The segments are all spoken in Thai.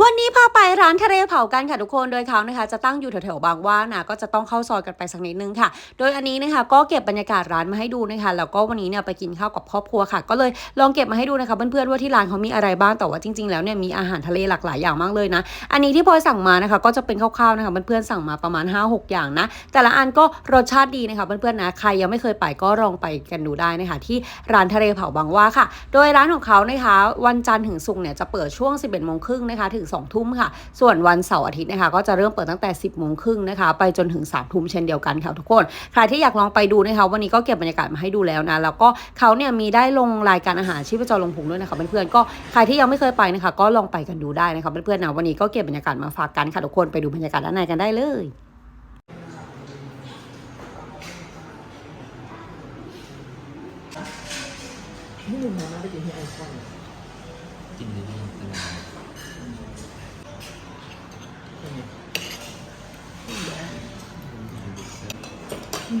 วันนี้พาไปร้านทะเลเผากันค่ะทุกคน โดยเขานะคะ จะตั้งอยู่แถวๆบางว่านะก็จะต้องเข้าซอยกันไปสักนิดนึงค่ะ โดยอันนี้นะคะ ก็เก็บบรรยากาศร้านมาให้ดูนะคะ แล้วก็วันนี้เนี่ยไปกินข้าวกับครอบครัวค่ะ ก็เลยลองเก็บมาให้ดูนะคะเพื่อนๆว่าที่ร้านเขามีอะไรบ้าง แต่ว่าจริงๆแล้วเนี่ยมีอาหารทะเลหลากหลายอย่างมากเลยนะ อันนี้ที่พลอยสั่งมานะคะ ก็จะเป็นคร่าวๆนะคะเพื่อนๆสั่งมาประมาณ 5-6 อย่างนะ แต่ละอันก็รสชาติดีนะคะเพื่อนๆนะ ใครยังไม่เคยไปก็ลองไปกันดูได้นะคะที่ร้านทะเลเผาบางว่าค่ะ โดยร้านของเขานะคะ วันจันทร์ถึงศุกร์เนี่ยจะเปิดช่วง 11โมงครึ่งนะคะถึง2ทุ่มค่ะ ส่วนวันเสาร์อาทิตย์นะคะ ก็จะเริ่มเปิดตั้งแต่ 10โมงครึ่งนะคะ ไปจนถึง3ทุ่มเช่นเดียวกันค่ะทุกคน ใครที่อยากลองไปดูนะคะ วันนี้ก็เก็บบรรยากาศมาให้ดูแล้วนะ แล้วก็เขาเนี่ยมีได้ลงรายการอาหารชีพจรลงพุงด้วยนะคะเพื่อนๆ ก็ใครที่ยังไม่เคยไปนะคะ ก็ลองไปกันดูได้นะคะเพื่อนๆนะ วันนี้ก็เก็บบรรยากาศมาฝากกันค่ะทุกคน ไปดูบรรยากาศด้านในกันได้เลยนี่หนึ่งนะไปกินที่ไอคอนกินในนี้ตลาด ที่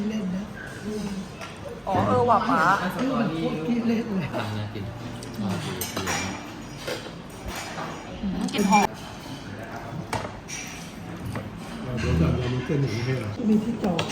เล่นนะอ๋อเออว่ะป้าที่มันโคตรที่เล่นเลยทำน่ากินชอบดูเสียงกินหอมเราเดี๋ยวเรามีเส้นอย่งให้เรามีที่จอด